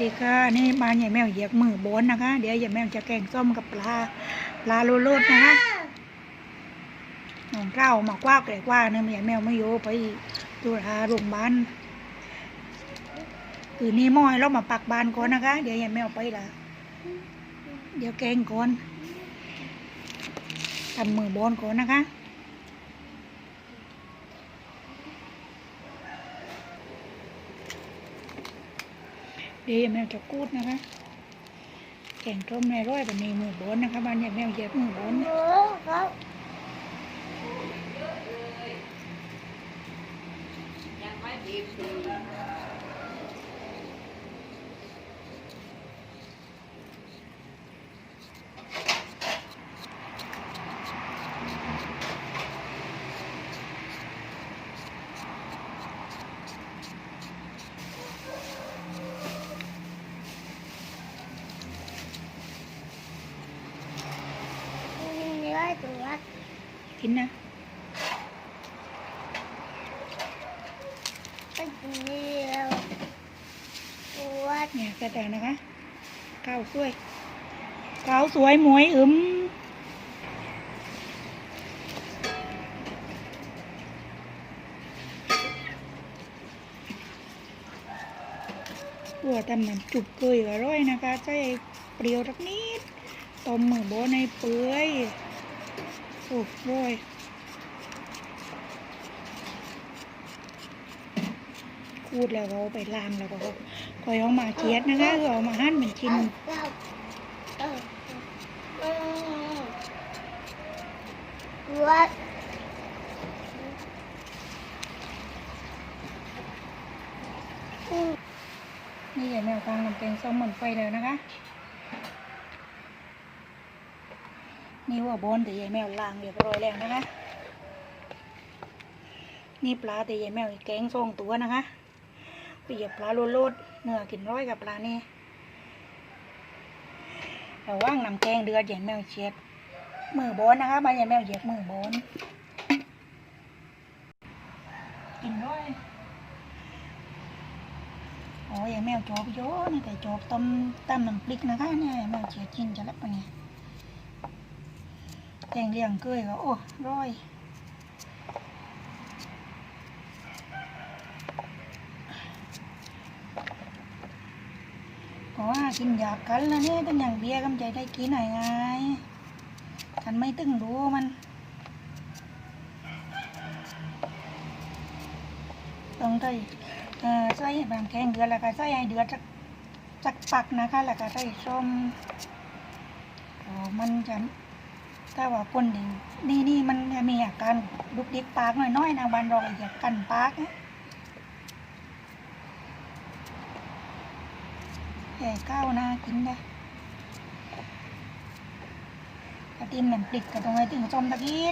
ดีค่ะนี่บ้านยายแมวเหยียกมือบนนะคะ เดี๋ยวยายแมวจะแกงส้มกับปลาปลาโลโลดนะคะน้องเก้าหมากว่าแกลกว่าเนี่ยยายแมวไม่อยู่ไปตุลาโรงพยาบาลคือนี่ม้อยเรามาปักบานก่อนนะคะ เดี๋ยวยายแมวไปละเดี๋ยวแกงก่อนทำมือบนก่อนนะคะ เดี๋ยวแมวจะกูดนะคะแกงต้มในร้อยแบบนี้มือบนนะคะบ้านแมวเหยียบมือบนครับ เนื้อ ตัวกินนะเป็นเดียวตัวเนี่ยกระดาษนะคะข้าวสวยข้าวสวยหมวยอึมตัวทำน้ำจุกเกยอร่อยนะคะใส่เปรี้ยวสักนิดต้มมือโบในเปื่อย โอ้โอยคูดแล้วเอาไปลามแล้วก็คอยเอามาเคียดนะคะก็เอามาหั่นเป็นชิ้นเราเออเออตัวนี่ยายแมวกลางน้ำแกงส้มเหมือนไฟแล้วนะคะ นี่หัว่าบนแต่ยายแมวล้างเรียบร้อยแล้วนะคะ นี่ปลาแต่ยายแมวแกงสองตัวนะคะไปเหยียบปลาโลดเนื้อกินร้อยกับปลานี่ระว่างน้ำแกงเดือดยายแมวเช็ดมือบนนะคะมายายแมวเหยียบมือบนกินร้อยโอ้ยแมวจอบเยอะนี่แต่จอบต้มตำน้ำพริกนะคะเนี่ยแมวเชียกินจะรับปะเนี่ย แกงเลียงเกยก็โอ้ร้อยเพราะว่ากินหยาบกันแล้วเนี่ยต้งอย่างเบียร์กำใจได้กินหน่อยไงกันไม่ตึงรู้มันต้องได้เอ่อใส่บางแกงเดือดแล้วก็ใส่ให้เดือดจักจักปักนะคะ แล้วก็ใส่ส้มอ๋อมันจะ ถ้าว่าคนดีนี่นี่มันมีอาการลุกดิกปากน้อยๆนะบันเราอยากกันปากนะแก่ก้าวนะกินได้กระติมน้ำพริกระตรงไห้ถึงจอมตะกี้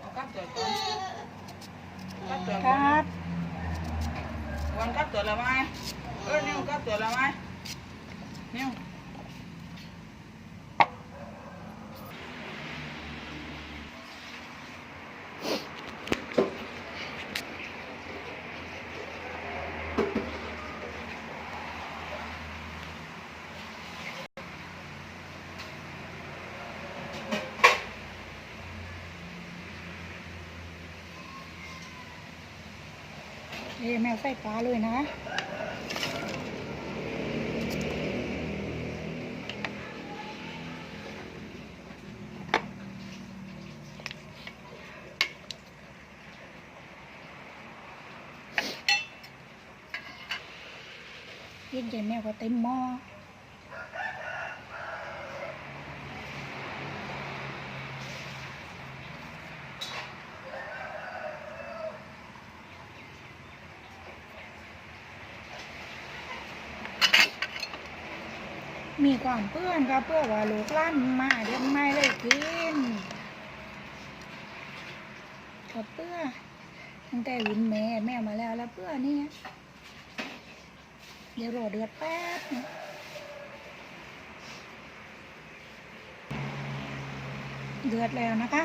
เอากลับตัวก่อนกลับตัว ค ก่อน รับ วันกลับตัวแล้วไหมเออนิ้วกลับตัวแล้วไหมนิ้ว เอ้ยแมวใส่ปลาเลยนะเย็นใจแมวก็เต็มหม้อ มีความเพื่อนครับเพื่อว่าลูกล้านมาเดี๋ยวไม่เลยกินกับเพื่อตั้งแต่วินแม่แม่มาแล้วแล้วเพื่อนี่เดี๋ยวรอเดือดแป๊บเดือดแล้วนะคะ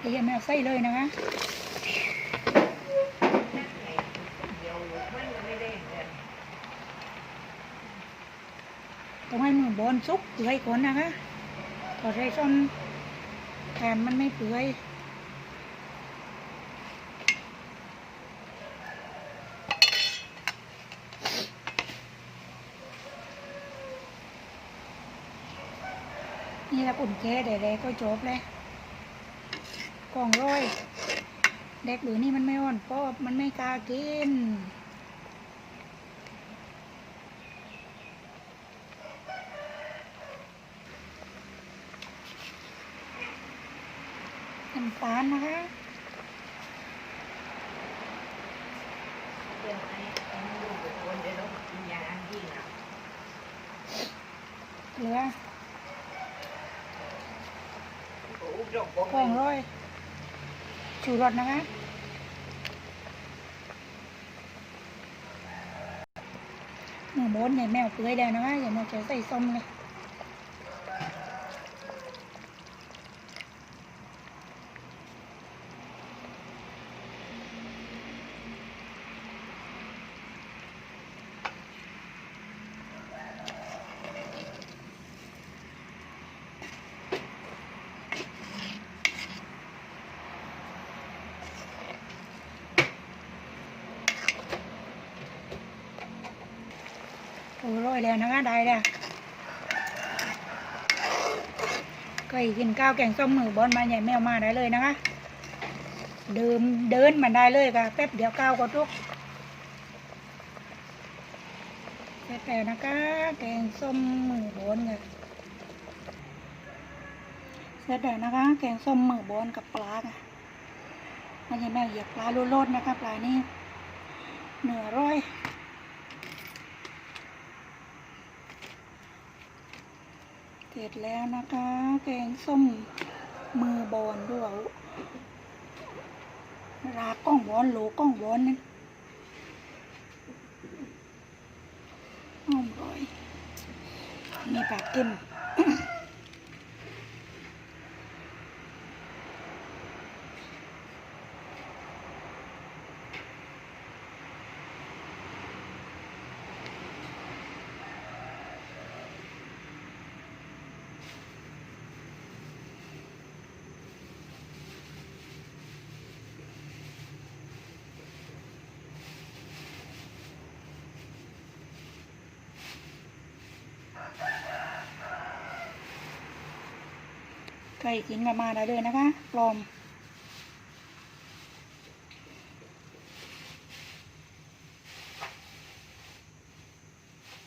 เดี๋ยวแม่ใส่เลยนะคะ ต้องให้มือบอลซุกเปื่อยก่อนนะคะพอใส่ส้นแทนมันไม่เปื่อยนี่ละอุ่นแค่เด็กๆก็จบเลยกล่องร้อยเด็กหรือนี่มันไม่อ่อนปอบมันไม่กล้ากินำตาลนะคะเหลือกล่องร้อยชูรสนะคะหมูบดเนี่ยแมวเปื่อยแล้วนะคะอย่ามาเจอใส่ส้มเลย โอ้ร้อยแล้วนะคะได้แล้วก็อีกกินข้าวแกงส้มมือบอลมาใหญ่แมวมาได้เลยนะคะ เดิมเดินมันได้เลยค่ะแป๊บเดียวข้าวก็ทุกเสร็จแล้วนะคะ แกงส้มมือบอลค่ะเสร็จแล้วนะคะ แกงส้มมือบอลกับปลาค่ะมันจะแม่เหยียบปลาโลดๆนะคะปลานี่เหนือร้อย เส ร็จแล้วนะคะ แกงส้มมือบอลด้วยรากล้องบอลโหลกล้องบอลนั่นอมร่อยมีปลาเก็ม ใครกินกันมาได้เลยนะคะปลอม